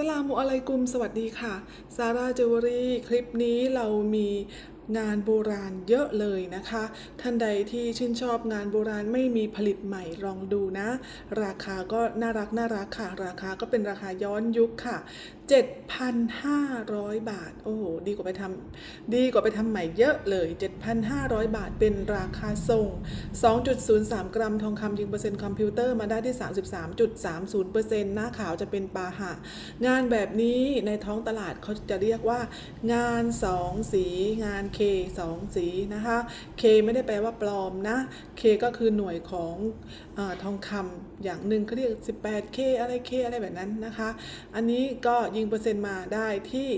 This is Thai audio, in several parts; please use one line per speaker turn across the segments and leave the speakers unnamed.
สลามุอะลัยกุมสวัสดีค่ะ ซาร่าเจวเวอรี่ คลิปนี้เรามี งานโบราณเยอะเลยนะคะ ท่านใดที่ชื่นชอบงานโบราณไม่มีผลิตใหม่ลองดูนะ ราคาก็น่ารักน่ารักค่ะ ราคาก็เป็นราคาย้อนยุคค่ะ 7,500 บาท โอ้โห ดีกว่าไปทำดีกว่าไปทำใหม่เยอะเลย 7,500 บาทเป็นราคาส่ง 2.03 กรัมทองคำยิงเปอร์เซ็นต์คอมพิวเตอร์มาได้ที่ 33.30%หน้าขาวจะเป็นปาหะ งานแบบนี้ในท้องตลาดเขาจะเรียกว่างาน2สีงาน K 2สีนะคะ K ไม่ได้แปลว่าปลอมนะ K ก็คือหน่วยของอทองคำอย่างหนึ่งเขาเรียก 18K อะไร K อะไรแบบนั้นนะคะ อันนี้ก็ยิงเปอร์เซ็นต์มาได้ที่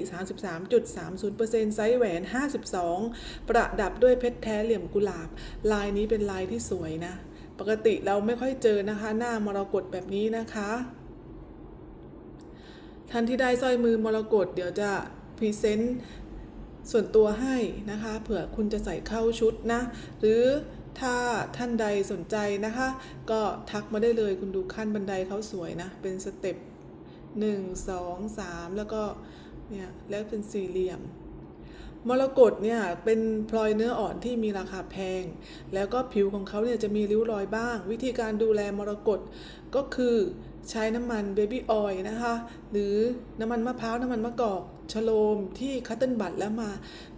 33.30%ไซส์แหวน 52 ประดับด้วยเพชรแท้เหลี่ยมกุหลาบ ลายนี้เป็นลายที่สวยนะ ปกติเราไม่ค่อยเจอนะคะ หน้ามรกตแบบนี้นะคะท่านที่ได้สร้อยมือมรกตเดี๋ยวจะพรีเซนต์ ส่วนตัวให้นะคะ เผื่อคุณจะใส่เข้าชุดนะ หรือถ้าท่านใดสนใจนะคะ ก็ทักมาได้เลยคุณดูขั้นบันไดเขาสวยนะ เป็นสเต็ปหนึ่งสองสามแล้วก็เนี่ยแล้วเป็นสี่เหลี่ยม มรกตเนี่ยเป็นพลอยเนื้ออ่อนที่มีราคาแพง แล้วก็ผิวของเขาเนี่ยจะมีริ้วรอยบ้าง วิธีการดูแลมรกตก็คือใช้น้ำมันเบบี้ออยล์นะคะ หรือน้ำมันมะพร้าว น้ำมันมะกอกชโลมที่คัตเติลบัตแล้วมา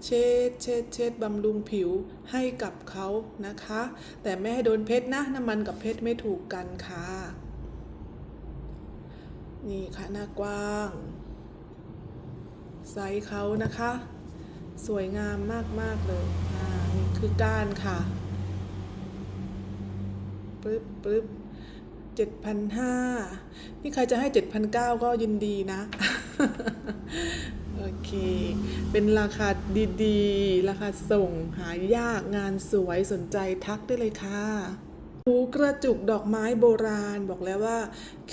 เช็ดเช็ดเช็ดบำรุงผิวให้กับเขานะคะ แต่ไม่ให้โดนเพชรนะ น้ำมันกับเพชรไม่ถูกกันค่ะ นี่ค่ะหน้ากว้างไซส์เขานะคะ สวยงามมาก ๆ เลยอ่านี่คือก้านค่ะปึ๊บปึ๊บเจ็ดพันห้านี่ใครจะให้เจ็ดพันเก้าก็ยินดีนะ โอเค เป็นราคาดีๆ ราคาส่งหายากงานสวยสนใจทักได้เลยค่ะหูกระจุกดอกไม้โบราณบอกแล้วว่า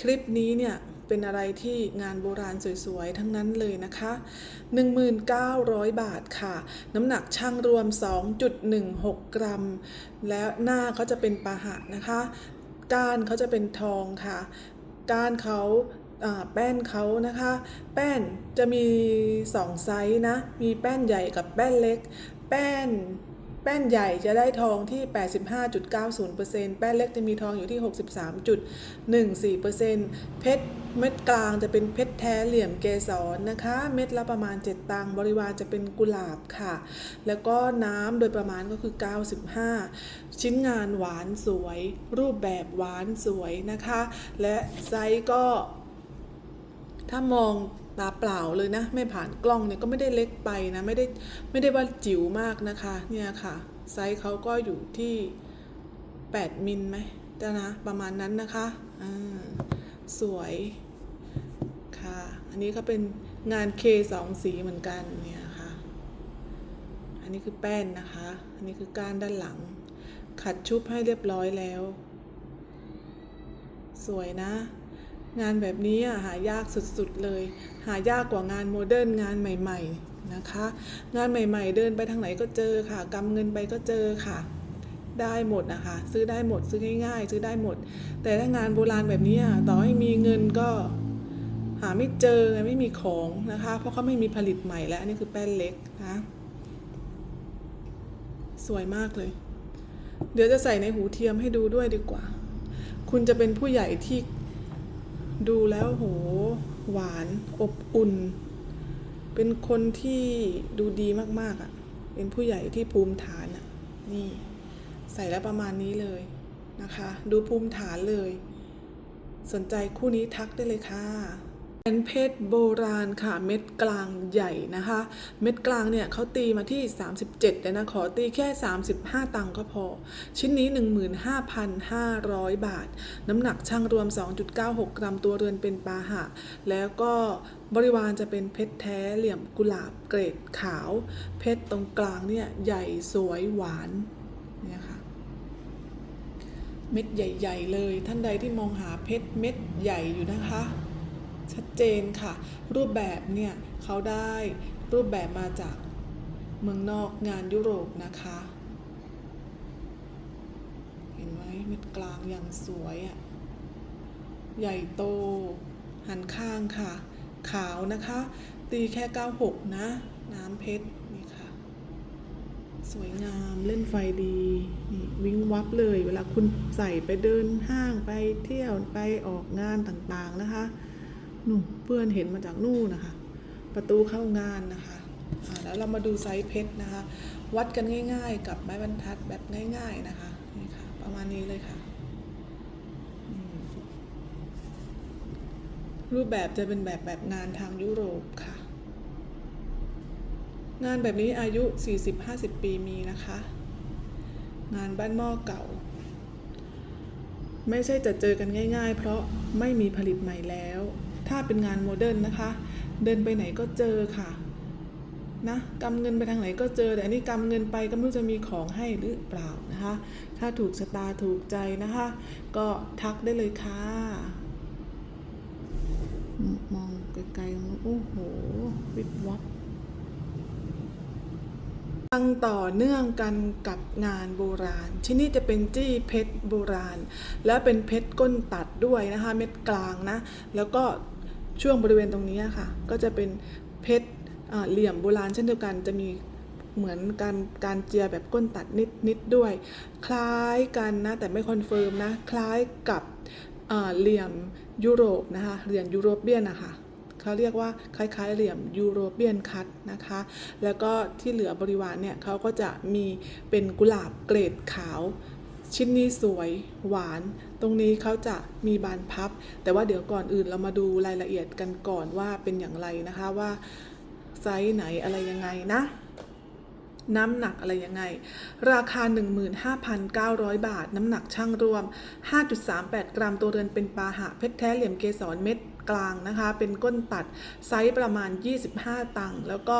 คลิปนี้เนี่ย เป็นอะไรที่งานโบราณสวยๆ ทั้งนั้นเลยนะคะ 1,900 บาทค่ะ น้ำหนักช่างรวม 2.16 กรัม แล้วหน้าเขาจะเป็นปาหะนะคะ ก้านเขาจะเป็นทองค่ะ ก้านเขาอ่าแป้นเขานะคะ แป้นจะมี 2 ไซส์นะ มีแป้นใหญ่กับแป้นเล็ก แป้น แป้นใหญ่จะได้ทองที่ 85.90%แป้นเล็กจะมีทองอยู่ที่ 63.14%เพชรเม็ดกลางจะเป็นเพชรแท้เหลี่ยมเกสรนะคะ เม็ดละประมาณ 7 ตังค์บริวารจะเป็นกุหลาบค่ะ แล้วก็น้ำโดยประมาณก็คือ 95 ชิ้นงานหวานสวย รูปแบบหวานสวยนะคะ และไซส์ก็ถ้ามอง ตาเปล่าเลยนะ ไม่ผ่านกล้องเนี่ยก็ไม่ได้เล็กไปนะ ไม่ได้ไม่ได้ว่าจิ๋วมากนะคะ เนี่ยค่ะ ไซส์เขาก็อยู่ที่ 8 มิลไหมจะนะ ประมาณนั้นนะคะอ่าสวยค่ะ อันนี้ก็เป็นงาน K สองสีเหมือนกันเนี่ยค่ะ อันนี้คือแป้นนะคะ อันนี้คือก้านด้านหลัง ขัดชุบให้เรียบร้อยแล้ว สวยนะ งานแบบนี้หายากสุดๆเลย หายากกว่างานโมเดิร์นงานใหม่ ๆนะคะ งานใหม่ ๆ เดินไปทางไหนก็เจอค่ะกำเงินไปก็เจอค่ะ ได้หมดนะคะ ซื้อได้หมดซื้อง่ายๆ ซื้อได้หมด แต่ถ้างานโบราณแบบนี้ต่อให้มีเงินก็หาไม่เจอไงไม่มีของนะคะ เพราะเขาไม่มีผลิตใหม่แล้วอันนี้คือแป้นเล็กนะสวยมากเลย เดี๋ยวจะใส่ในหูเทียมให้ดูด้วยดีกว่า คุณจะเป็นผู้ใหญ่ที่ ดูแล้วโหหวานอบอุ่น เป็นคนที่ดูดีมากๆอะ่ะ เป็นผู้ใหญ่ที่ภูมิฐานอะ่ะ นี่ใส่แล้วประมาณนี้เลยนะคะ ดูภูมิฐานเลย สนใจคู่นี้ทักได้เลยค่ะ เป็นเพชรโบราณค่ะเม็ดกลางใหญ่นะคะ เม็ดกลางเนี่ยเขาตีมาที่ 37เลยนะขอตีแค่ 35 ตังค์ก็พอ ชิ้นนี้ 15,500 บาท น้ำหนักช่างรวม 2.96 กรัมตัวเรือนเป็นปาหะ แล้วก็บริวารจะเป็นเพชรแท้เหลี่ยมกุหลาบเกรดขาว เพชรตรงกลางเนี่ยใหญ่สวยหวานเนี่ยค่ะเม็ดใหญ่ ๆ เลยท่านใดที่มองหาเพชรเม็ดใหญ่อยู่นะคะ ชัดเจนค่ะ รูปแบบเนี่ยเขาได้รูปแบบมาจากเมืองนอกงานยุโรปนะคะ เห็นไหมเม็ดกลางอย่างสวยอะ่ะใหญ่โต หันข้างค่ะ ขาวนะคะ ตีแค่ 96 นะ น้ำเพชรนี่ค่ะ สวยงามเล่นไฟดีนี่วิงวับเลย เวลาคุณใส่ไปเดินห้างไปเที่ยวไปออกงานต่างๆนะคะ นู่นเพื่อนเห็นมาจากนู่นนะคะ ประตูเข้างานนะคะแล้วเรามาดูไซส์เพชรนะคะ วัดกันง่ายๆ กับไม้บรรทัดแบบง่าย ๆนะคะนี่ค่ะ ประมาณนี้เลยค่ะ รูปแบบจะเป็นแบบแบบงานทางยุโรปค่ะ งานแบบนี้อายุ 40-50 ปีมีนะคะ งานบ้านหม้อเก่า ไม่ใช่จะเจอกันง่าย ๆ เพราะไม่มีผลิตใหม่แล้ว ถ้าเป็นงานโมเดิร์นนะคะ เดินไปไหนก็เจอค่ะนะกำเงินไปทางไหนก็เจอแต่อันนี้กำเงินไปก็ไม่รู้จะมีของให้หรือเปล่านะคะ ถ้าถูกชะตาถูกใจนะคะ ก็ทักได้เลยค่ะ มองไกลๆตรงโอ้โห วิบวับยังต่อเนื่องกันกับงานโบราณชิ้นนี้จะเป็นจี้เพชรโบราณ แล้วเป็นเพชรก้นตัดด้วยนะคะ เม็ดกลางนะ แล้วก็ ช่วงบริเวณตรงนี้ค่ะ ก็จะเป็นเพชรเหลี่ยมโบราณเช่นเดียวกันจะมีเหมือนการการเจียแบบก้นตัดนิดนิดด้วย คล้ายกันนะ แต่ไม่คอนเฟิร์มนะ คล้ายกับเหลี่ยมยุโรปนะคะเหลี่ยมยุโรเบียนนะคะเขาเรียกว่าคล้ายๆเหลี่ยมยูโรเปียนคัตนะคะ แล้วก็ที่เหลือบริวารเนี่ยเขาก็จะมีเป็นกุหลาบเกรดขาว ชิ้นนี้สวยหวาน ตรงนี้เขาจะมีบานพับ แต่ว่าเดี๋ยวก่อนอื่นเรามาดูรายละเอียดกันก่อนว่าเป็นอย่างไรนะคะว่าไซส์ไหนอะไรยังไงนะ น้ำหนักอะไรยังไง ราคา 15,900 บาท น้ำหนักช่างรวม 5.38 กรัมตัวเรือนเป็นปาหะเพชรแท้เหลี่ยมเกสรเม็ดกลางนะคะ เป็นก้นตัดไซส์ประมาณ 25 ตังค์แล้วก็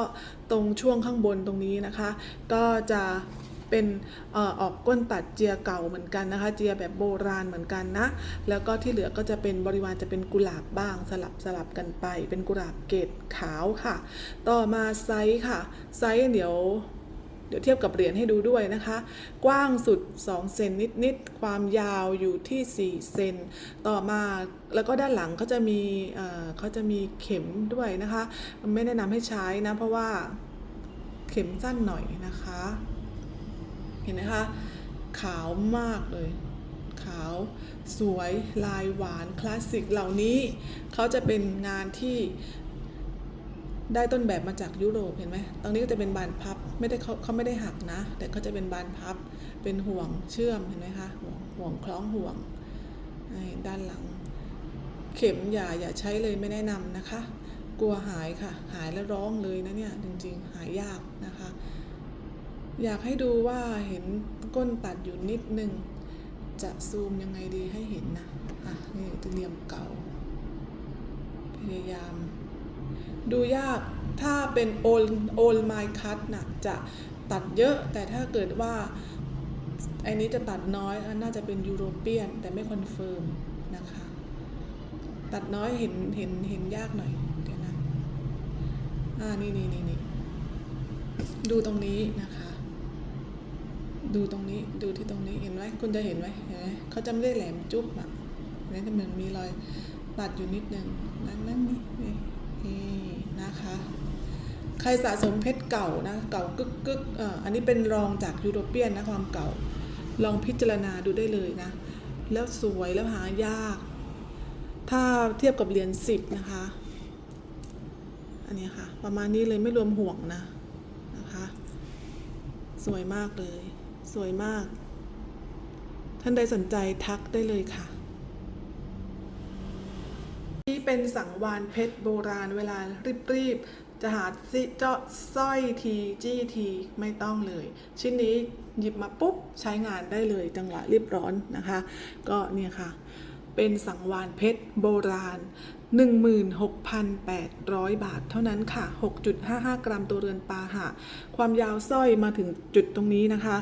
ตรงช่วงข้างบนตรงนี้นะคะ ก็จะ เป็นออกก้นตัดเจียเก่าเหมือนกันนะคะ เจียแบบโบราณเหมือนกันนะ แล้วก็ที่เหลือก็จะเป็นบริวารจะเป็นกุหลาบบ้างสลับสลับกันไป เป็นกุหลาบเกตขาวค่ะ ต่อมาไซส์ค่ะ ไซส์เดี๋ยวเดี๋ยวเทียบกับเหรียญให้ดูด้วยนะคะ กว้างสุด 2 เซนนิด ๆ ความยาวอยู่ที่ 4 เซน ต่อมาแล้วก็ด้านหลังเขาจะมีเขาจะมีเข็มด้วยนะคะ ไม่แนะนำให้ใช้นะ เพราะว่าเข็มสั้นหน่อยนะคะ ห็นไหมคะขาวมากเลย ขาวสวยลายหวานคลาสสิกเหล่านี้เขาจะเป็นงานที่ได้ต้นแบบมาจากยุโรปเห็นไหมตรงนี้ก็จะเป็นบานพับ ไม่ได้เขาเขาไม่ได้หักนะ แต่เขาจะเป็นบานพับ เป็นห่วงเชื่อมเห็นไหมคะห่วงห่วงคล้องห่วง ด้านหลัง เข็มอย่าอย่าใช้เลยไม่แนะนำนะคะ กลัวหายค่ะ หายแล้วร้องเลยนะเนี่ยจริงๆ หายยากนะคะ อยากให้ดูว่าเห็นก้นตัดอยู่นิดนึง จะซูมยังไงดีให้เห็นนะ อะ นี่เหลี่ยมเก่า พยายาม ดูยาก ถ้าเป็นโอลโอลไมคัตน่ะจะตัดเยอะ แต่ถ้าเกิดว่าไอ้นี้จะตัดน้อย น่าจะเป็นยูโรเปียน แต่ไม่คอนเฟิร์มนะคะ ตัดน้อยเห็นเห็นเห็นยากหน่อย เดี๋ยวนะ อ่า นี่นี่นี่นี่ดูตรงนี้นะคะ ดูตรงนี้ดูที่ตรงนี้เห็นไหมคุณจะเห็นไหมเห็นไหมเขาจะไม่ได้แหลมจุ๊บอะนไหมแต่มันมีรอยตัดอยู่นิดนึงนั่นนั่นนี่นี่นะคะ ใครสะสมเพชรเก่านะเก่ากึกกึกเอ่ออันนี้เป็นรองจากยูโรเปียนนะความเก่า ลองพิจารณาดูได้เลยนะ แล้วสวยแล้วหายาก ถ้าเทียบกับเหรียญสิบนะคะ อันนี้ค่ะ ประมาณนี้เลยไม่รวมห่วงนะนะคะ สวยมากเลย สวยมาก ท่านใดสนใจทักได้เลยค่ะ นี่เป็นสังวานเพชรโบราณเวลารีบๆ จะหาซิเจาะสร้อยทีจี้ทีไม่ต้องเลย ชิ้นนี้หยิบมาปุ๊บ ใช้งานได้เลยจังหวะรีบร้อนนะคะ ก็เนี่ยค่ะ เป็นสังวานเพชรโบราณ 16,800 บาทเท่านั้นค่ะ 6.55 กรัมตัวเรือนปาหะ ความยาวสร้อยมาถึงจุดตรงนี้นะคะ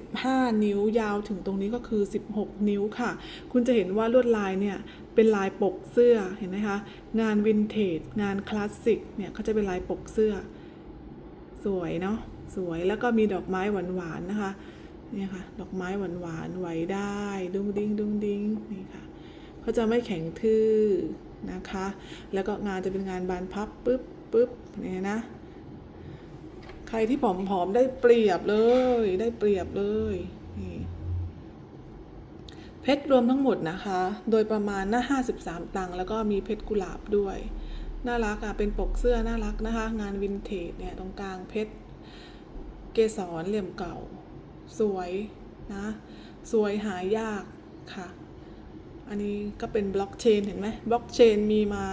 15 นิ้วยาวถึงตรงนี้ก็คือ 16 นิ้วค่ะ คุณจะเห็นว่าลวดลายเนี่ย เป็นลายปกเสื้อเห็นไหมคะ งานวินเทจ งานคลาสสิกเนี่ยเขาจะเป็นลายปกเสื้อ สวยเนาะสวยแล้วก็มีดอกไม้หวานๆนะคะเนี่ยค่ะ ดอกไม้หวานๆไหวได้ ดุ้งดิ้งดุ้งดิ้งนี่ค่ะ เขาจะไม่แข็งทื่อนะคะ แล้วก็งานจะเป็นงานบานพับปึ๊บปึ๊บเนี่ยนะ ใครที่ผอมๆได้เปรียบเลย ได้เปรียบเลยนี่เพชรรวมทั้งหมดนะคะ โดยประมาณหน้า 53 ตังค์แล้วก็มีเพชรกุหลาบด้วย น่ารักอะเป็นปกเสื้อน่ารักนะคะ งานวินเทจเนี่ยตรงกลางเพชรเกสรเหลี่ยมเก่า สวยนะ สวยหายากค่ะ อันนี้ก็เป็นบล็อกเชนเห็นไหมบล็อกเชนมีมา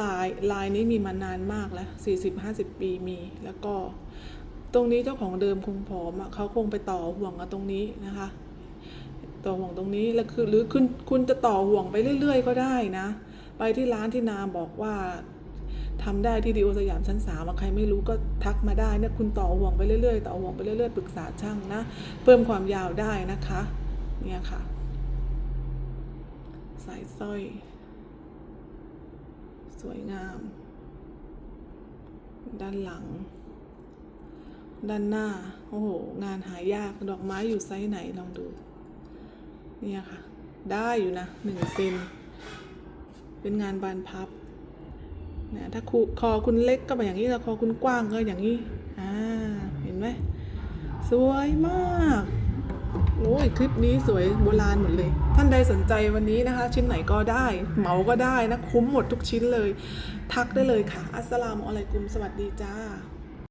ลายลายนี้มีมานานมากแล้ว40-50ปีมี แล้วก็ ตรงนี้เจ้าของเดิมคงผอมอะเขาคงไปต่อห่วงกับตรงนี้นะคะ ต่อห่วงตรงนี้แล้วคือหรือคุณคุณจะต่อห่วงไปเรื่อย ๆ ก็ได้นะ ไปที่ร้านที่นาบอกว่าทำได้ที่ดีโอสยามชั้นสามใครไม่รู้ก็ทักมาได้เนี่ยคุณต่อห่วงไปเรื่อยๆ ต่อห่วงไปเรื่อยๆ ปรึกษาช่างนะ เพิ่มความยาวได้นะคะ เนี่ยค่ะ สายสร้อย สวยงาม ด้านหลัง ด้านหน้า โอ้โห งานหายาก ดอกไม้อยู่ไซส์ไหนลองดู เนี่ยค่ะ ได้อยู่นะหนึ่งเซน เป็นงานบานพับเนี่ยถ้าคูคอคุณเล็กก็แบบอย่างนี้แต่คอคุณกว้างก็อย่างนี้ อ่า เห็นไหม สวยมาก โอ้ย คลิปนี้สวยโบราณหมดเลย ท่านใดสนใจวันนี้นะคะ ชิ้นไหนก็ได้เหมาก็ได้นะ คุ้มหมดทุกชิ้นเลย ทักได้เลยค่ะ อัสสลามุอะลัยกุมสวัสดีจ้า